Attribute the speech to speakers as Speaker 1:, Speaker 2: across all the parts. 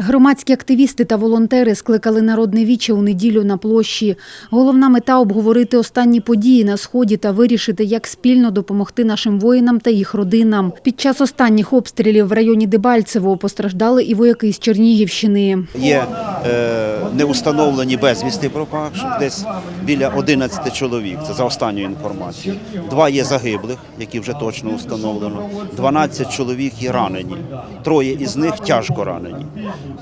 Speaker 1: Громадські активісти та волонтери скликали народне віче у неділю на площі. Головна мета – обговорити останні події на Сході та вирішити, як спільно допомогти нашим воїнам та їх родинам. Під час останніх обстрілів в районі Дебальцево постраждали і вояки з Чернігівщини.
Speaker 2: Є е, неустановлені безвісти пропавших, десь біля 11 чоловік, це за останньою інформацією. Два є загиблих, які вже точно установлено. 12 чоловік є ранені. Троє із них тяжко ранені.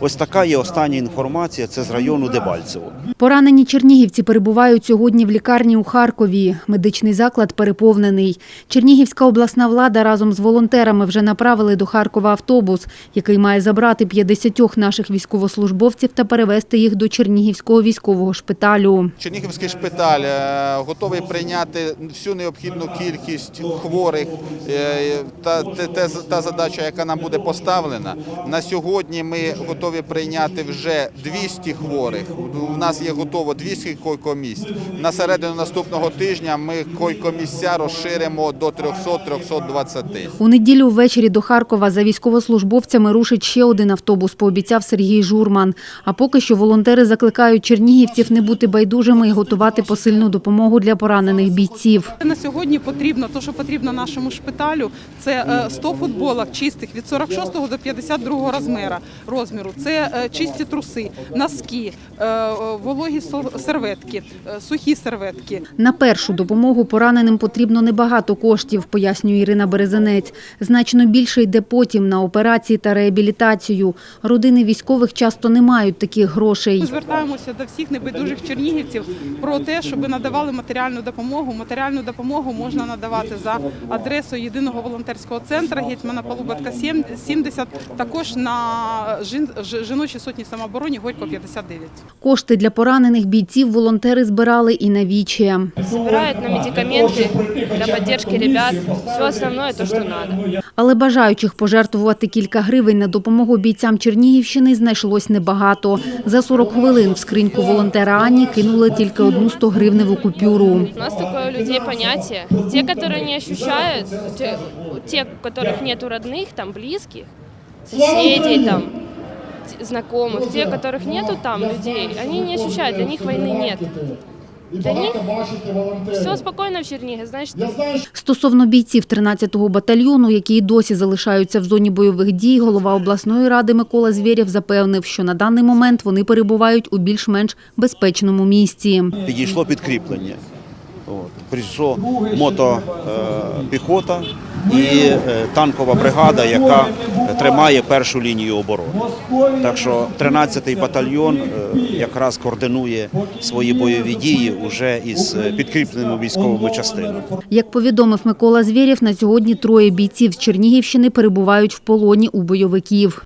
Speaker 2: Ось така є остання інформація, це з району Дебальцево.
Speaker 1: Поранені чернігівці перебувають сьогодні в лікарні у Харкові. Медичний заклад переповнений. Чернігівська обласна влада разом з волонтерами вже направили до Харкова автобус, який має забрати 50 наших військовослужбовців та перевезти їх до Чернігівського військового шпиталю.
Speaker 3: Чернігівський шпиталь е, готовий прийняти всю необхідну кількість хворих е, та те- те- та задача, яка нам буде поставлена. На сьогодні ми готові прийняти вже 200 хворих. У нас є готово 200 койкомісць. На середину наступного тижня ми койкомісця розширимо до 300-320.
Speaker 1: У неділю ввечері до Харкова за військовослужбовцями рушить ще один автобус, пообіцяв Сергій Журман. А поки що волонтери закликають чернігівців не бути байдужими і готувати посильну допомогу для поранених бійців.
Speaker 4: На сьогодні потрібно, то що потрібно нашому шпиталю, це е, 100 футболок чистих від 46 до 52 розміру. Розміру. Це е, чисті труси, носки, е, е, вологі серветки, сухі серветки.
Speaker 1: На першу допомогу пораненим потрібно небагато коштів, пояснює Ірина Березенець. Значно більше йде потім на операції та реабілітацію. Родини військових часто не мають таких грошей.
Speaker 4: Ми звертаємося до всіх небайдужих чернігівців про те, щоб надавали матеріальну допомогу. Матеріальну допомогу можна надавати за адресою єдиного волонтерського центру гетьмана Палубатка 70, також на жіночій сотні самообороні Горько 59.
Speaker 1: Кошти для поранених бійців волонтери збирали і на віче.
Speaker 5: собирают на медикаменты для поддержки ребят. Все основное то, что надо.
Speaker 1: Але бажаючих пожертвувати кілька гривень на допомогу бійцям Чернігівщини знайшлось небагато. За 40 хвилин в скриньку волонтера Ані кинули тільки одну 100 гривневу купюру.
Speaker 5: У нас такое у людей понятие. Те, которые не ощущают, те, те, у которых нет родных, там, близких, соседей, там, т- знакомых, те, у которых нету там людей, они не ощущают, для них войны нет. Для них все спокойно в Чернигове, значит,
Speaker 1: Стосовно бійців 13-го батальйону, які й досі залишаються в зоні бойових дій, голова обласної ради Микола Звєрєв запевнив, що на даний момент вони перебувають у більш-менш безпечному місці.
Speaker 2: Підійшло підкріплення. От. Прийшов мотопіхота і е, танкова бригада, яка тримає першу лінію оборони. Так що 13-й батальйон е, якраз координує свої бойові дії уже із е, підкріпленими військовими частинами.
Speaker 1: Як повідомив Микола Звєрєв, на сьогодні троє бійців з Чернігівщини перебувають в полоні у бойовиків.